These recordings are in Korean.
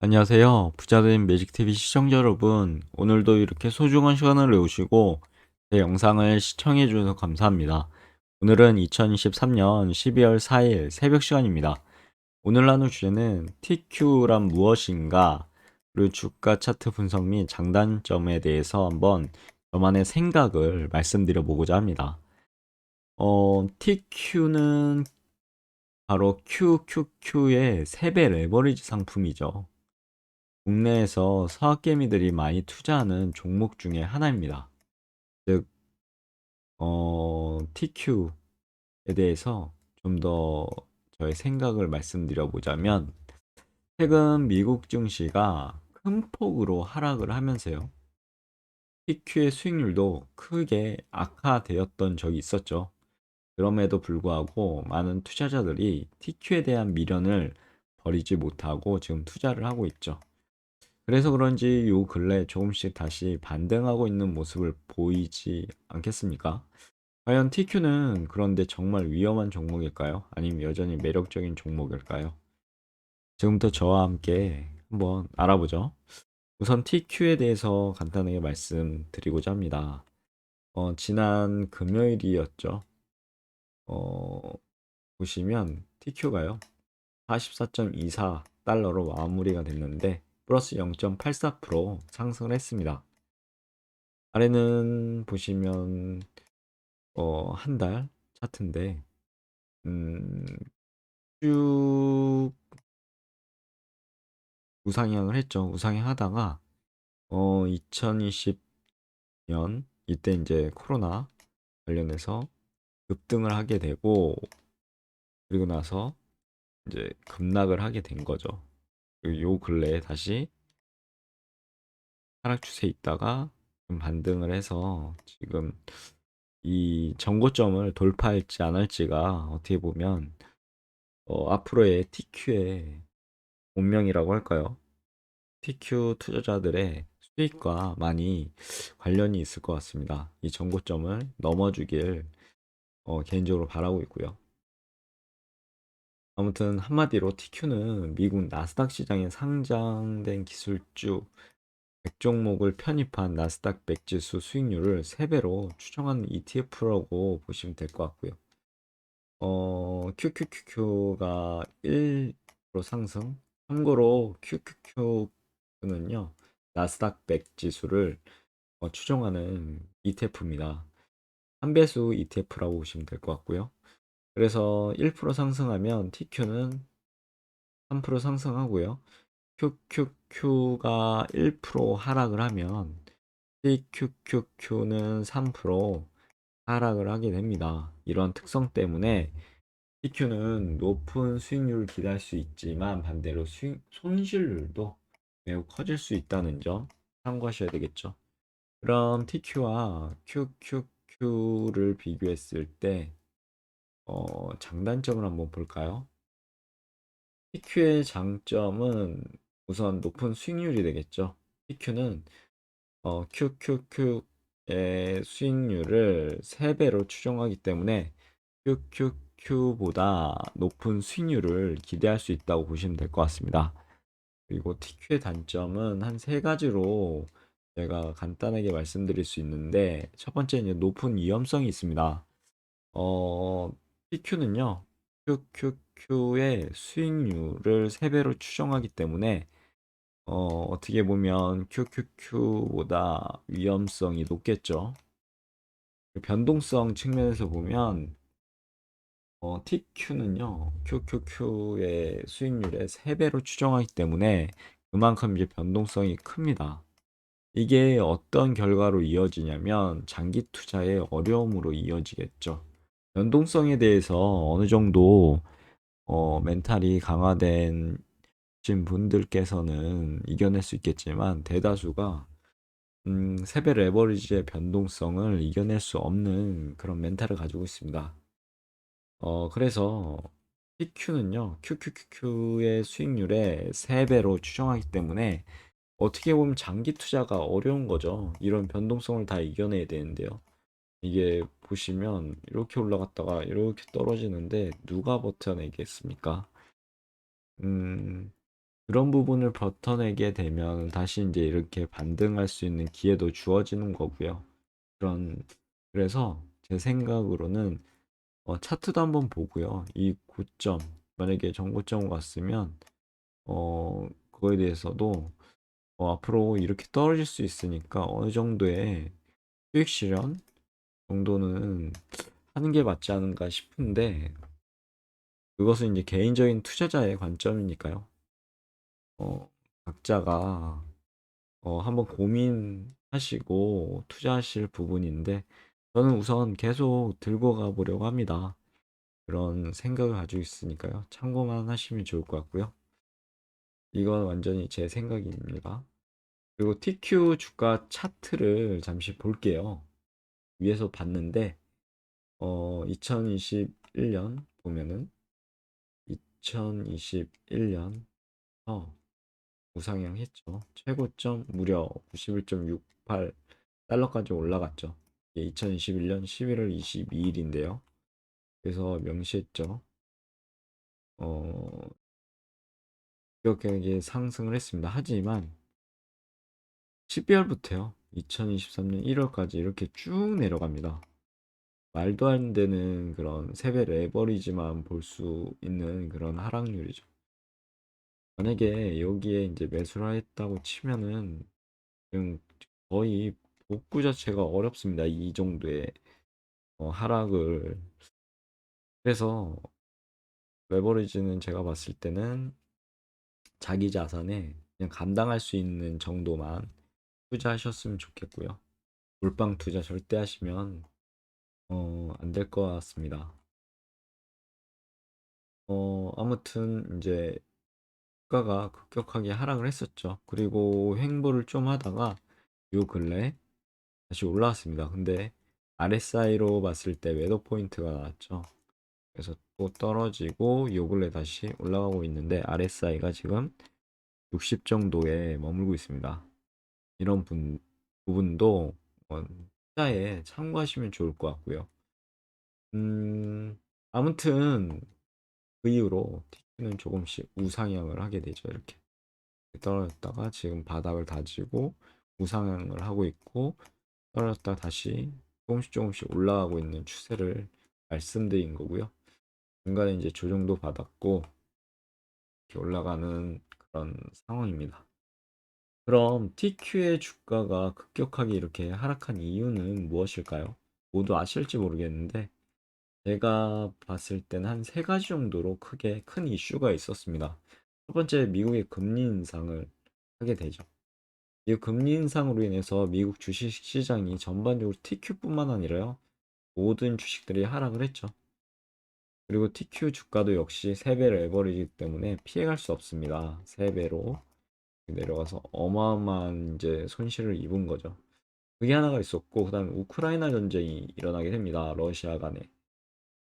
안녕하세요. 부자된 매직TV 시청자 여러분. 오늘도 이렇게 소중한 시간을 내오시고 제 영상을 시청해 주셔서 감사합니다. 오늘은 2023년 12월 4일 새벽 시간입니다. 오늘 나눌 주제는 TQ란 무엇인가, 그리고 주가 차트 분석 및 장단점에 대해서 한번 저만의 생각을 말씀드려 보고자 합니다. 어, TQ는 바로 QQQ의 3배 레버리지 상품이죠. 국내에서 서학개미들이 많이 투자하는 종목 중에 하나입니다. 즉, 어, TQ에 대해서 좀 더 저의 생각을 말씀드려 보자면, 최근 미국 증시가 큰 폭으로 하락을 하면서요. TQ의 수익률도 크게 악화되었던 적이 있었죠. 그럼에도 불구하고 많은 투자자들이 TQ에 대한 미련을 버리지 못하고 지금 투자를 하고 있죠. 그래서 그런지 요 근래 조금씩 다시 반등하고 있는 모습을 보이지 않겠습니까? 과연 TQ는 그런데 정말 위험한 종목일까요? 아니면 여전히 매력적인 종목일까요? 지금부터 저와 함께 한번 알아보죠. 우선 TQ에 대해서 간단하게 말씀드리고자 합니다. 어, 지난 금요일이었죠. 어, 보시면 TQ가요. 44.24달러로 마무리가 됐는데 플러스 0.84% 상승을 했습니다. 아래는 보시면 어, 한 달 차트인데 음, 쭉 우상향을 했죠. 우상향 하다가 어, 2020년 이때 이제 코로나 관련해서 급등을 하게 되고 그리고 나서 이제 급락을 하게 된 거죠. 그리고 요 근래에 다시 하락 추세에 있다가 좀 반등을 해서 지금 이 정고점을 돌파할지 안 할지가 어떻게 보면 어, 앞으로의 TQ의 운명이라고 할까요? TQ 투자자들의 수익과 많이 관련이 있을 것 같습니다. 이 정고점을 넘어주길 어, 개인적으로 바라고 있고요. 아무튼 한마디로 TQ는 미국 나스닥 시장에 상장된 기술주 100종목을 편입한 나스닥 100 지수 수익률을 3배로 추정한 ETF라고 보시면 될 것 같고요. 어, QQQQ가 1% 상승. 참고로 QQQ는요, 나스닥 100 지수를 어, 추정하는 ETF입니다. 한 배수 ETF라고 보시면 될 것 같고요. 그래서 1% 상승하면 TQ는 3% 상승하고요. QQQ가 1% 하락을 하면 TQQQ는 3% 하락을 하게 됩니다. 이런 특성 때문에 TQ는 높은 수익률을 기대할 수 있지만 반대로 수익, 손실률도 매우 커질 수 있다는 점 참고하셔야 되겠죠. 그럼 TQ와 QQQ를 비교했을 때 어, 장단점을 한번 볼까요? TQ의 장점은 우선 높은 수익률이 되겠죠. TQ는 어, QQQ의 수익률을 3배로 추정하기 때문에 QQQ보다 높은 수익률을 기대할 수 있다고 보시면 될 것 같습니다. 그리고 TQ의 단점은 한 세 가지로 제가 간단하게 말씀드릴 수 있는데 첫 번째는 높은 위험성이 있습니다. 어, TQ는요, QQQ의 수익률을 3배로 추정하기 때문에 어, 어떻게 보면 QQQ보다 위험성이 높겠죠. 변동성 측면에서 보면 어, TQ는요, QQQ의 수익률의 3배로 추정하기 때문에 그만큼 이제 변동성이 큽니다. 이게 어떤 결과로 이어지냐면 장기 투자의 어려움으로 이어지겠죠. 변동성에 대해서 어느 정도 어, 멘탈이 강화된 신 분들께서는 이겨낼 수 있겠지만 대다수가 음, 세배 레버리지의 변동성을 이겨낼 수 없는 그런 멘탈을 가지고 있습니다. 어, 그래서 PQ는요, QQQQ의 수익률의 3배로 추정하기 때문에 어떻게 보면 장기 투자가 어려운 거죠. 이런 변동성을 다 이겨내야 되는데요. 이게 보시면 이렇게 올라갔다가 이렇게 떨어지는데 누가 버텨내겠습니까? 음, 그런 부분을 버텨내게 되면 다시 인제 이렇게 반등할 수 있는 기회도 주어지는 거고요. 그런 그래서 제 생각으로는 어 차트도 한번 보고요. 이 고점 만약에 전고점 왔으면 어 그거에 대해서도 어 앞으로 이렇게 떨어질 수 있으니까 어느 정도의 수익 실현 정도는 하는 게 맞지 않은가 싶은데 그것은 이제 개인적인 투자자의 관점이니까요. 어 각자가 어 한번 고민하시고 투자하실 부분인데 저는 우선 계속 들고 가 보려고 합니다. 그런 생각을 가지고 있으니까요. 참고만 하시면 좋을 것 같고요. 이건 완전히 제 생각입니다. 그리고 TQ 주가 차트를 잠시 볼게요. 위에서 봤는데 어 2021년 보면은 2021년 어 우상향 했죠. 최고점 무려 91.68 달러까지 올라갔죠. 이게 2021년 11월 22일인데요. 그래서 명시했죠. 어 급격하게 상승을 했습니다. 하지만 12월부터요. 2023년 1월까지 이렇게 쭉 내려갑니다. 말도 안 되는 그런 세배 레버리지만 볼 수 있는 그런 하락률이죠. 만약에 여기에 이제 매수를 했다고 치면은 거의 복구 자체가 어렵습니다. 이 정도의 어, 하락을. 그래서 레버리지는 제가 봤을 때는 자기 자산에 그냥 감당할 수 있는 정도만 투자하셨으면 좋겠고요. 몰빵 투자 절대 하시면 어, 안 될 것 같습니다. 어, 아무튼 이제 주가가 급격하게 하락을 했었죠. 그리고 횡보를 좀 하다가 요 근래 다시 올라왔습니다. 근데 RSI로 봤을 때 매도 포인트가 나왔죠. 그래서 또 떨어지고 요 근래 다시 올라가고 있는데 RSI가 지금 60 정도에 머물고 있습니다. 이런 분, 부분도 어, 투자에 참고하시면 좋을 것 같고요. 음, 아무튼 그 이후로 TQ는 조금씩 우상향을 하게 되죠. 이렇게 떨어졌다가 지금 바닥을 다지고 우상향을 하고 있고 떨어졌다 다시 조금씩 조금씩 올라가고 있는 추세를 말씀드린 거고요. 중간에 이제 조정도 받았고 이렇게 올라가는 그런 상황입니다. 그럼 TQ의 주가가 급격하게 이렇게 하락한 이유는 무엇일까요? 모두 아실지 모르겠는데 제가 봤을 때는 한 세 가지 정도로 크게 큰 이슈가 있었습니다. 첫 번째, 미국의 금리 인상을 하게 되죠. 이 금리 인상으로 인해서 미국 주식 시장이 전반적으로 TQ뿐만 아니라요, 모든 주식들이 하락을 했죠. 그리고 TQ 주가도 역시 3배 레버리지 때문에 피해갈 수 없습니다. 3배로 내려가서 어마어마한 이제 손실을 입은 거죠. 그게 하나가 있었고, 그 다음에 우크라이나 전쟁이 일어나게 됩니다. 러시아 간에.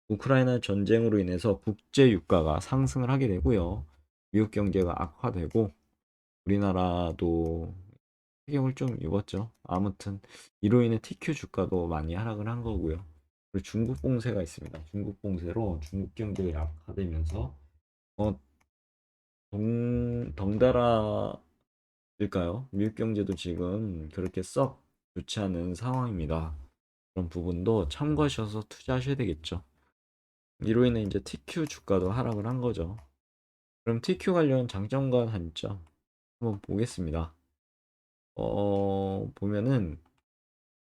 우크라이나 전쟁으로 인해서 국제 유가가 상승을 하게 되고요. 미국 경제가 악화되고 우리나라도 타격을 좀 입었죠. 아무튼 이로 인해 TQ 주가도 많이 하락을 한 거고요. 그리고 중국 봉쇄가 있습니다. 중국 봉쇄로 중국 경제가 약화되면서 어, 덩, 덩달아 일까요? 미국 경제도 지금 그렇게 썩 좋지 않은 상황입니다. 그런 부분도 참고하셔서 투자하셔야 되겠죠. 이로 인해 이제 TQ 주가도 하락을 한 거죠. 그럼 TQ 관련 장점과 단점 한번 보겠습니다. 어, 보면은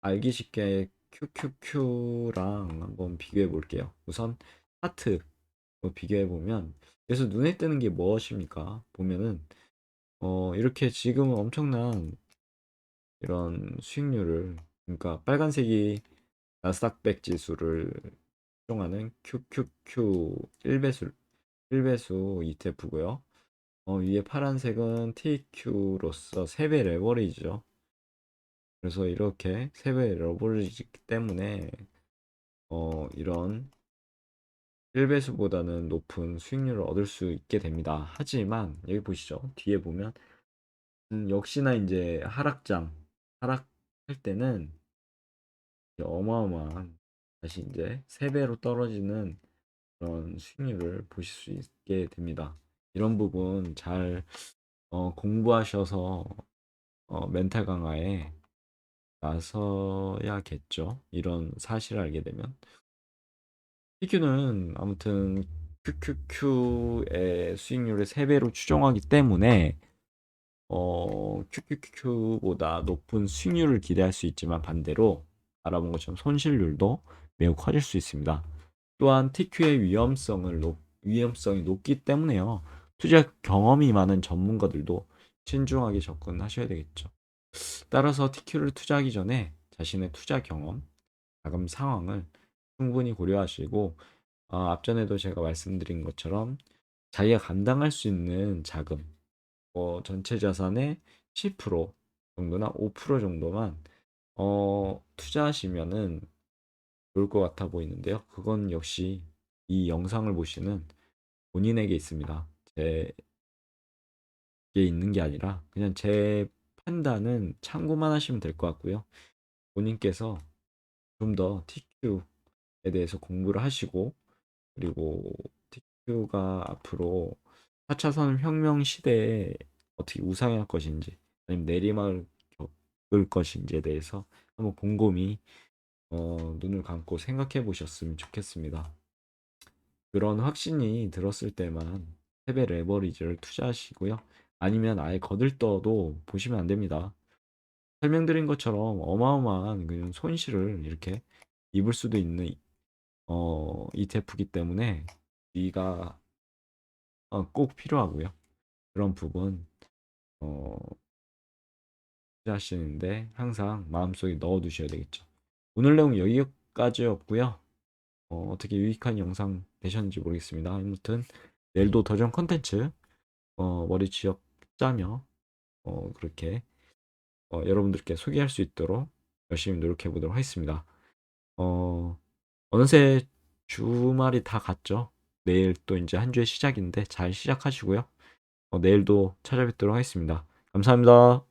알기 쉽게 QQQ랑 한번 비교해 볼게요. 우선 차트 비교해 보면 그래서 눈에 띄는 게 무엇입니까? 보면은 어, 이렇게 지금은 엄청난 이런 수익률을 그러니까 빨간색이 나스닥백 지수를 추종하는 QQQ 1배수 1배수 ETF고요. 어, 위에 파란색은 TQ로서 3배 레버리지죠. 그래서 이렇게 3배 레버리지기 때문에 어, 이런 1배수보다는 높은 수익률을 얻을 수 있게 됩니다. 하지만 여기 보시죠. 뒤에 보면 음, 역시나 이제 하락장 하락할 때는 어마어마한 다시 이제 3배로 떨어지는 그런 수익률을 보실 수 있게 됩니다. 이런 부분 잘 어, 공부하셔서 어, 멘탈 강화에 나서야겠죠. 이런 사실을 알게 되면. TQ는 아무튼 QQQ의 수익률을 3배로 추정하기 때문에 어, QQQ보다 높은 수익률을 기대할 수 있지만 반대로 알아본 것처럼 손실률도 매우 커질 수 있습니다. 또한 TQ의 위험성을 높, 위험성이 높기 때문에요. 투자 경험이 많은 전문가들도 신중하게 접근하셔야 되겠죠. 따라서 TQ를 투자하기 전에 자신의 투자 경험, 자금 상황을 충분히 고려하시고 어, 앞전에도 제가 말씀드린 것처럼 자기가 감당할 수 있는 자금, 어, 전체 자산의 10% 정도나 5% 정도만 어, 투자하시면은 좋을 것 같아 보이는데요. 그건 역시 이 영상을 보시는 본인에게 있습니다. 제게 있는 게 아니라 그냥 제 판단은 참고만 하시면 될 것 같고요. 본인께서 좀 더 TQ에 대해서 공부를 하시고 그리고 TQ가 앞으로 4차선 혁명 시대에 어떻게 우상할 것인지 아니면 내리막을 겪을 것인지에 대해서 한번 곰곰이 어, 눈을 감고 생각해 보셨으면 좋겠습니다. 그런 확신이 들었을 때만 세배 레버리지를 투자하시고요. 아니면 아예 거들떠도 보시면 안 됩니다. 설명드린 것처럼 어마어마한 그냥 손실을 이렇게 입을 수도 있는 어, ETF이기 때문에 위가 어, 꼭 필요하고요. 그런 부분 어, 투자하시는데 항상 마음속에 넣어두셔야 되겠죠. 오늘 내용 여기까지였고요. 어, 어떻게 유익한 영상 되셨는지 모르겠습니다. 아무튼 내일도 더 좋은 컨텐츠 어, 머리 쥐어 짜며 어, 그렇게 어, 여러분들께 소개할 수 있도록 열심히 노력해 보도록 하겠습니다. 어, 어느새 주말이 다 갔죠. 내일 또 이제 한 주의 시작인데 잘 시작하시고요. 어, 내일도 찾아뵙도록 하겠습니다. 감사합니다.